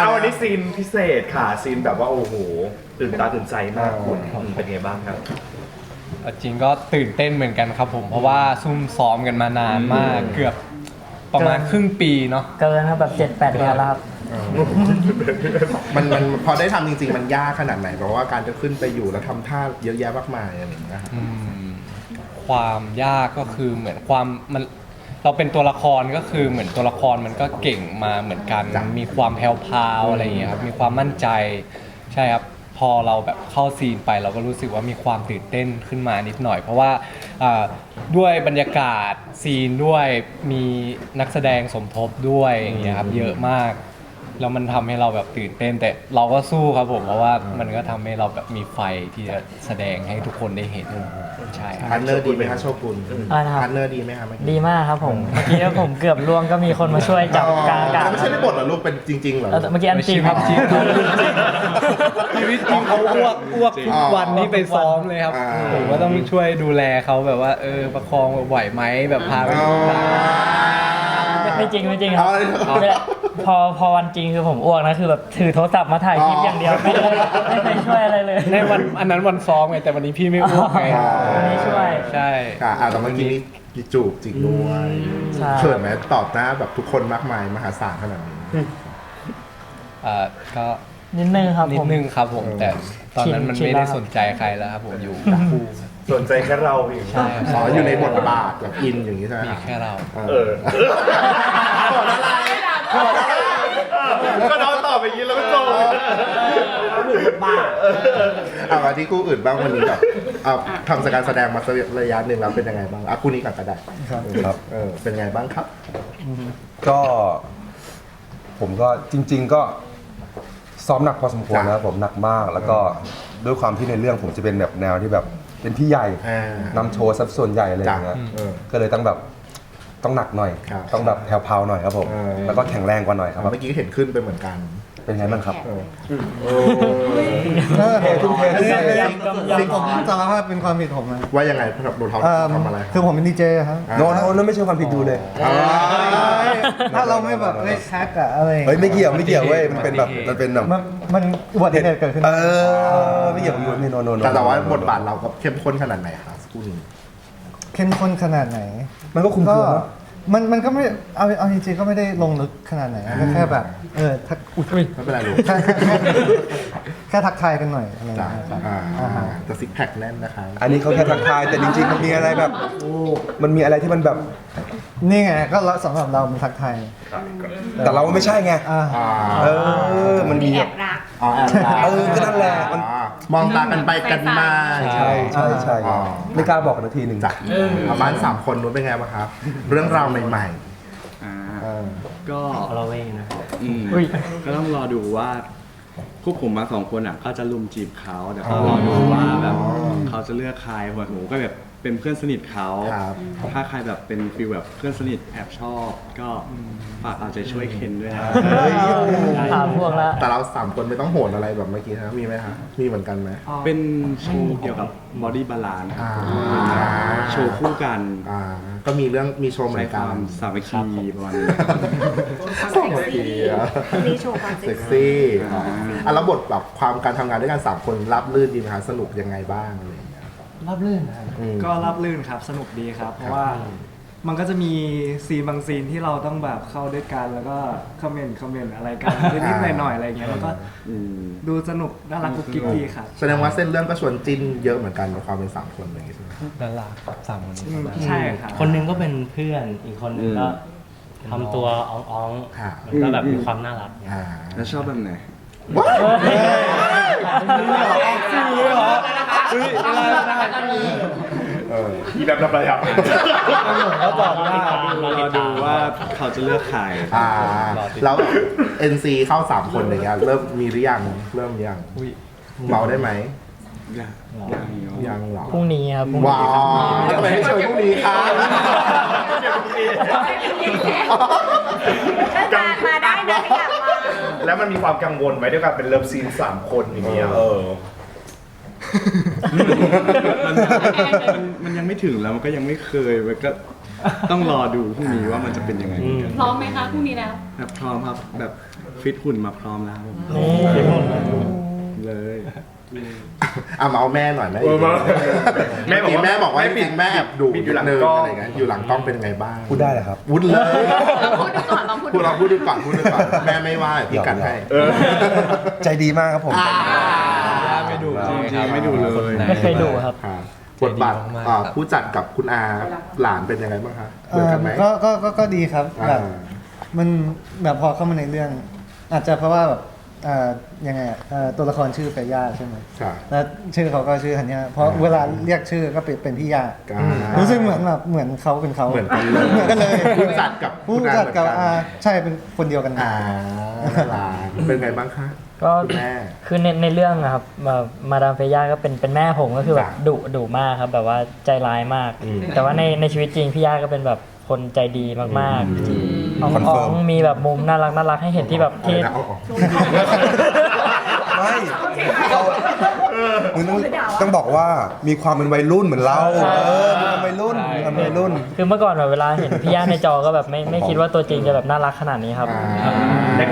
เอาวันนี้ซีนพิเศษค่ะซีนแบบว่าโอ้โหตื่นตาตื่นใจมากคุณเป็นไงบ้างครับ เอาจริงก็ตื่นเต้นเหมือนกันครับผม เพราะว่าซุ่มซ้อมกันมานานมากเกือบประมาณครึ่งปีเนาะ เกินครับแบบเจ็ดแปดเดือนแล้วครับ มันมันพอได้ทำจริงๆ มันยากขนาดไหน เพราะว่าการจะขึ้นไปอยู่แล้วทำท่าเยอะแยะมากมายอะไรอย่างเงี้ยครับอืมความยากก็คือเหมือนความมัน เราเป็นตัวละครก็คือเหมือนตัวละครมันก็เก่งมาเหมือนกันจ้ะมีความแผ่วพราวอะไรอย่างเงี้ยครับมีความมั่นใจใช่ครับพอเราแบบเข้าซีนไปเราก็รู้สึกว่ามีความตื่นเต้นขึ้นมานิดหน่อย เพราะว่าอ่าด้วยบรรยากาศซีนด้วยมีนักแสดงสมทบด้วยอย่างเงี้ยครับเยอะมาก แล้วมันทำให้เราแบบตื่นเต้น แต่เราก็สู้ครับผมเพราะว่ามันก็ทำให้เราแบบมีไฟที่จะแสดงให้ทุกคนได้เห็นใช่ครับ พาร์ทเนอร์ดีไหมคะโชกุนอะไรนะครับ พาร์ทเนอร์ดีไหมคะเมื่อกี้ดีมากครับผม เมื่อกี้ถ้าผมเกือบล่วงก็มีคนมาช่วยจับกลางอากาศแต่ไม่ใช่ในบทเหรอลูกเป็นจริง ๆเหรอ เออเมื่อกี้อันจริงครับ ชีวิตจริง ชีวิตจริงเขาอ้วกอ้วกทุกวันนี้ไปซ้อมเลยครับอ่า ผมก็ต้องช่วยดูแลเขาแบบว่า เออประคองไหวไหมแบบพาไปอ๋อไม่ ไม่จริงไม่จริงครับเอาเลยเวลาพอพอวันจริงคือผมอ้วกนะคือแบบถือโทรศัพท์มาถ่ายคลิปอย่างเดียวไม่ได้ไม่เคยช่วยอะไรเลยในวันอันนั้นวันซ้อมไงแต่วันนี้พี่ไม่อ้วกไงอ๋อ วันนี้ช่วย ใช่ค่ะอ่าแต่เมื่อกี้มีจูบจริงด้วยใช่ เขินไหมตอบหน้าแบบทุกคนมากมายมหาศาลขนาดนี้ เอ่อก็นิดนึงครับนิผดม นึงครับผม แต่ตอนนั้นมันชินไม่แล้วได้ครับ สนใจใครแล้วครับผมอยู่คู่ สนใจแค่เราเองใช่อ๋ออยู่ในบทบาทแบบอินอย่างนี้ใช่ไหมมีแค่เรา เออก็น้องตอบไปยินแล้วก็จบเอามาที่คู่อื่นบ้างวันนี้แบบเอาทำการแสดงมาสักระยะหนึ่งแล้วเป็นยังไงบ้างอะคู่นี้ก่อนก็ได้ครับ เออเป็นยังไงบ้างครับ ก็ผมก็จริง ๆ ก็ซ้อมหนักพอสมควรนะครับผมหนักมาก แล้วก็ด้วยความที่ในเรื่องผมจะเป็นแบบแนวที่แบบ เป็นพี่ใหญ่อ่านำโชว์สัดส่วนใหญ่อะไรอย่างเงี้ยจ้ะเออก็เลยต้องแบบต้องหนักหน่อย ครับต้องแบบแผ่วๆหน่อยครับผม เออ แล้วก็แข็งแรงกว่าหน่อยครับ เมื่อกี้เห็นขึ้นไปเหมือนกัน เป็นไงบ้างครับเออเททุ่มเททุ่มเทยำกำยำผมสารภาพเป็นความผิดผมนะว่ายังไงโดนเขาเอิ่มทำอะไร คือผมเป็นดีเจครับโน้ตโน้ตไม่ใช่ความผิดดูเลยอ่าถ้าเราไม่แบบไม่แคกอะอะไรอย่างเฮ้ยเงี้ยไม่เกี่ยวไม่เกี่ยวเว้ยมันเป็นแบบมันเป็นแบบมันมันอุบัติเหตุเกิดขึ้นเออไม่เกี่ยวกับยูนี่โนโนโนแต่แต่ว่าบทบาทเราก็เข้มข้นขนาดไหนครับคู่นี้เข้มข้นขนาดไหน มันก็คุมก็เครือนะ มันมันก็ไม่เอาเอาจริงๆก็ไม่ได้ลงลึกขนาดไหนก็แค่แบบเออทักอุ๊ยไม่เป็นไรลูกแค่แค่แค่แค่ทักทายกันหน่อยอะไรอย่างจ้ะเงี้ยครับอ่าอ่าฮะแต่ซิกแพคแน่นนะคะ อันนี้เขาแค่ทักทายแต่จริงๆ มันมีอะไรแบบ มันมีอะไรที่มันแบบ นี่ไงก็สำหรับเรามันทักทายแต่เราไม่ใช่ไง อ่าอ่าเออ มันมีแอแบบบรัก อ๋อแอบรัก เออก็นั่นแหละมัน อ่า มองตากันไปกันมาใช่ใช่ใช่อ๋อไม่กล้าบอกกันนาทีหนึ่งจ้ะประมาณสามคนนู้นเป็นไงบ้างครับ เรื่องราวใหม่อ่าๆเออก็เราเองนะครับอืมอุ้ยก็ต้องรอดูว่าพวกผมมาสองคนอะก็จะลุมจีบเขาเดี๋ยวก็รอดูว่าแบบเขาจะเลือกใครหัวหนูก็แบบ เป็นเพื่อนสนิทเขาครับถ้าใครแบบเป็นฟีลแบบเพื่อนสนิทแอบชอบ ก็ฝากเอาใจช่วยเคนด้วยนะถามพวกละ แต่เราสามคนไม่ต้องโหนอะไรแบบเมื่อกี้นะมีไหมคะมีเหมือนกันไหมเป็นโชว์เกี่ยวกับบอดี้บาลานซ์อ่าโชว์คู่กันอ่าก็มีเรื่องมีโชว์เหมืใช้อนคกัวานมสามัคคีประมาณนี้สองนาทีอะมีโชว์ความเซ็เซ็กกซี่ซี่อะแล้วบทแบบความการทำงานด้วยกันสามคนรับลื่นดีไหมคะสนุกยังไงบ้างอะไรอย่างเงี้ย รับลื่นนะครับ อืม ก็รับลื่นครับสนุกดีครับ เพราะว่ามันก็จะมีซีนบางซีนที่เราต้องแบบเข้าด้วยกันแล้วก็คอมเมนต์คอมเมนต์อะไรกันนิดๆหน่อยๆอะไรเงี้ยมันก็อืมดูสนุกน่ารักกุ๊กกิ๊กดีครับ แสดงว่าเส้นเรื่องก็ชวนจิ้นเยอะเหมือนกันในความเป็นสามคนอะไรอย่างเงี้ยใช่ไหมน่ารักครับสามคนนี้อืมใช่ครับ คนหนึงก็เป็นเพื่อนอีกคนหนึงก็ทำตัวอ้องค่ะๆมันก็แบบมีความน่ารักอ่า แล้วชอบแบบไหน ว้าวเอออีแบบระบายครับเขาบอกว่ารอดูว่าเขาจะเลือกใครอ่าแล้ว NC เข้าสามคนอย่างเงี้ยเริ่มมีหรือยังเริ่มยังอุ้ยเมาได้ไหมยังยังเหรอพรุ่งนี้ครับพรุ่งว้านี้วทำไมไม่เชิญพรุ่งนี้คะก็ แล้วมันมีความกังวลไหมด้วยการเป็นเลิฟซีนสามคนอย่างเงี้ยเออมันมันมันยังไม่ถึงแล้วมันก็ยังไม่เคยมันก็ต้องรอดูพรุ่งนี้ว่ามันจะเป็นยังไงอืมพร้อมไหมคะพรุ่งนี้แล้ว แบบพร้อมครับแบบฟิตหุ่นมาพร้อมแล้วเลย อะมาเอาแม่หน่อยแม่เออมาแม่บอกว่าแม่บอกว่าแม่จปิดริงๆแม่แอบดูปิดอยู่หลังนิดนึกล้อง อะไรเงี้ยอยู่หลังกล้องเป็นยังไงบ้างพูดได้เลยครับพูดเลยเราพูดดูก่อนลองพูดพูดูดเราพูดดูก่อนพูดดูก่อนแม่ไม่ว่าพี่กันให้เออ ใจดีมากครับผมไม่ดูจริงๆไม่ดูเลย ไม่เคยดูครับครับบทบาทใจดีมากๆอ่าครับผู้จัดกับคุณอาหลานเป็นยังไงบ้างคะเหเอมือนอกันไหมก็ก็ก็ก็ดีครับอ่า แบบมันแบบพอเข้ามาในเรื่อง อาจจะเพราะว่าแบบเอ่อยังไงอะเอ่อตัวละครชื่อเฟย่าใช่ไหมค่ะ แล้วชื่อเขาก็ชื่อฮันยาเพราะอ่าเวลาเรียกชื่อก็เป็นเป็นพี่ยาอ่ารู้สึกเหมือนแบบเหมือนเขาเป็นเขาเหมือนกันเลยเหมือนกันเลยผู้จัดกับผู้คุณอาจัดกับเหมือนกันอาใช่เป็นคนเดียวกันอ่าหลานเป็นไงบ้างคะก็แม่ คือในในเรื่องนะครับมามาดามเฟย่าก็เป็นเป็นแม่ผมก็คือแบบจ้ะดุดุมากครับแบบว่าใจร้ายมาก อืมแต่ว่าในในชีวิตจริงพี่ย่าก็เป็นแบบคนใจดีมากๆอ่อง คอนเฟิอ่ร์อมงมีแบบมุมน่ารักน่ารักให้เห็นที่แบบที่ เอานะเอาออก ไม่เขามึงต้องต้องบอกว่ามีความเป็นวัยรุ่นเหมือนเรา เออมีความวัยรุ่นมีความเป็นวัยรุ่น คือเมื่อก่อนแบบเวลาเห็นพี่ย่าในจอก็แบบไม่ไม่คิดว่าตัวจริงจะแบบน่ารักขนาดนี้ครับอ่า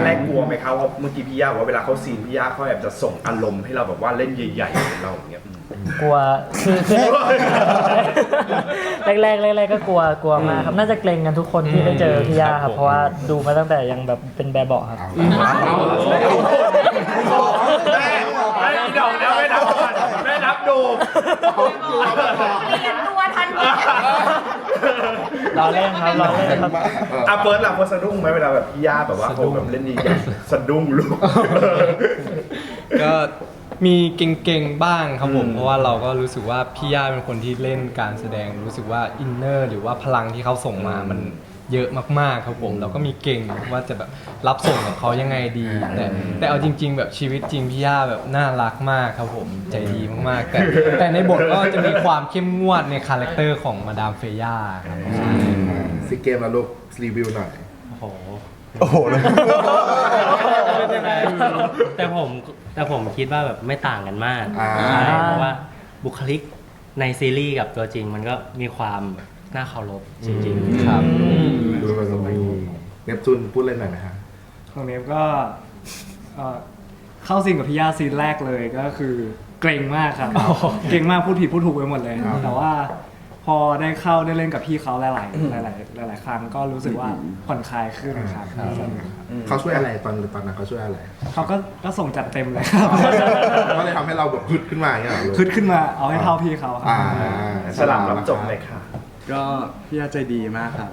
แรกๆกลัวไหมครับว่าเมื่อกี้พี่ย่าบอกว่าเวลาเขาซีนพี่ย่าเขาแอบจะส่งอารมณ์ให้เราแบบว่าเล่นใหญ่ๆของเราอย่างเงี้ยอืมกลัวคือคือแรกแรกๆแรกๆก็กลัวกลัวมากครับน่าจะเกรงกันทุกคนที่ได้เจอพี่ย่าครับ เพราะว่าดูมาตั้งแต่ยังแบบเป็นแบบเบาะครับ แม่แม่ดอกแล้วแม่นับก่อนแม่นับดูเตรียมตัวทันทีเราเล่นครับเราเล่นครับอะเฟิร์สล่ะเฟิร์สสะดุ้งไหมเวลาแบบพี่ย่าแบบว่าเขาแบบเล่นดีอย่างสะดุ้งลูกก็มีเก่งๆบ้างครับผม เพราะว่าเราก็รู้สึกว่าพี่ย่าเป็นคนที่เล่นการแสดงรู้สึกว่าอินเนอร์หรือว่าพลังที่เขาส่งมามัน เยอะมากๆครับผมเราก็มีเก่งว่าจะแบบรับส่งกับเขายังไงดีแต่แต่เอาจริง ๆ แบบชีวิตจริงพี่ย่าแบบน่ารักมากครับผมใจดีมากๆ แต่แต่ในบทก็จะมีความเข้มงวดในคาแรคเตอร์ของมาดามเฟย่าครับซีเกมแล้วลูกรีวิวหน่อยโอ้โหโอ้โหเลยแต่ผมแต่ผมคิดว่าแบบไม่ต่างกันมากอ่าใช่เพราะว่าบุคลิกในซีรีส์กับตัวจริงมันก็มีความ น่าเคารพจริงๆครับ ดูไปตรงนี้เนปจูนพูดเล่นหน่อยนะฮะ ของเนมก็เอ่อเข้าซีนกับพี่ย่าซีนแรกเลยก็คือเกรงมากครับ เกรงมากพูดผิดพูดถูกไปหมดเลย ครับ แต่ว่าพอได้เข้าได้เล่นกับพี่เขาหลาย ๆ หลาย ๆ หลาย ๆ ครั้งก็รู้สึกว่าผ่อนคลายขึ้นครับเขาช่วยอะไรตอนตอนนั้นเขาช่วยอะไรเขาก็ก็ส่งจัดเต็มเลยครับก็เลยทำให้เราแบบฮึดขึ้นมาอย่างเงี้ยเหรอลูก ขึ้นขึ้นมาเอาให้เท่าพี่เขาครัอ่าบสลับรับจบเลยค่ะ ก็พี่ย่าใจดีมากครับ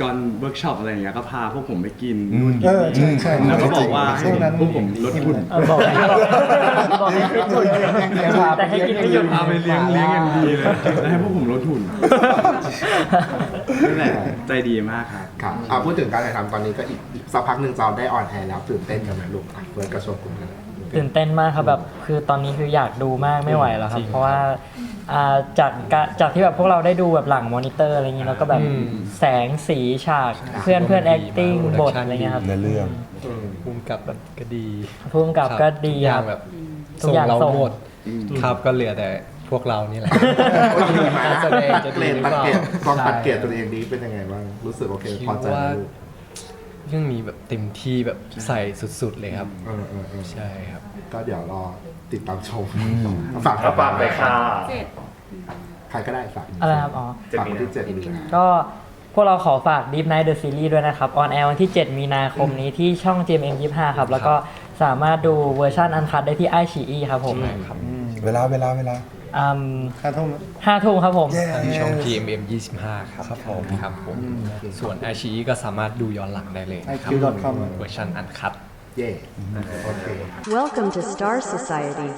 ก่อนเวิร์กช็อปอะไรอย่างเงี้ยก็พาพวกผมไปกินนู่นกิเอนอใช่ใช่แล้วก็บอกว่าช่วงนั้นพวกผมลดหุ่นเออบอกให้บอกให้ขึ้นอยู่แต่ให้กินไม่หยุด พาไปเลี้ยงเลี้ยงอย่างดีเลยแล้วให้พวกผมลดหุ่นนั่นแหละใจดีมากครับ ครับอ่าพูดถึงการถ่ายทำตอนนี้ก็อีกอีกสักพักหนึ่งจะได้ออนแอร์แล้วตื่นเต้นกันไหมลูกอะเฟิร์นกระโชกคุณกัน ตื่นเต้นมากครับแบบคือตอนนี้คืออยากดูมากไม่ไหวแล้วครับ เพราะว่า อ่าจากกะจากที่แบบพวกเราได้ดูแบบหลังมอนิเตอร์อะไรอย่างนี้แล้วก็แบบอืม แสงสีฉากเพื่อนเพื่อน acting บทอะไรเงี้ยครับในเรื่อง ภูมิกับแบบก็ดีพุ่มกับก็ดีทุกอคย่ารังบแบบทุกส่งอย่างเราส่ง หมดครับก็เหลือแต่พวกเรานี่แหละ การแสดงตัดจะเกรดีดหรือตัดเปล่าเกรดลองตัดเกรดใช่ตัวเองดีเป็นยังไงบ้าง รู้สึกโอเคคิดพอใจว่าไหมลูก เรื่องนี้แบบเต็มที่แบบใส่สุดๆเลยครับ เออเออเออใช่ครับ ก็เดี๋ยวรอติดตามชมฝากครับฝากเลยค่ะ เจ็ด ใครก็ได้ฝากอะไรครับอ๋อ ฝากวันที่เจ็ดมีนา ก็พวกเราขอฝาก Deep Night The Series ด้วยนะครับ ออนแอร์วันที่ 7 มีนาคมนี้ที่ช่อง GMM 25 ครับ แล้วก็สามารถดูเวอร์ชันอันคัดได้ที่ไอชีอีครับผม เวลาเวลาเวลา อืมห้าทุ่ม ห้าทุ่มครับผมทางช่อง GMM 25 ครับครับผมครับผม ส่วนอาชีก็สามารถดูย้อนหลังได้เลยครับ iq.com เวอร์ชันอันคัด เย่โอเค Welcome to Star Society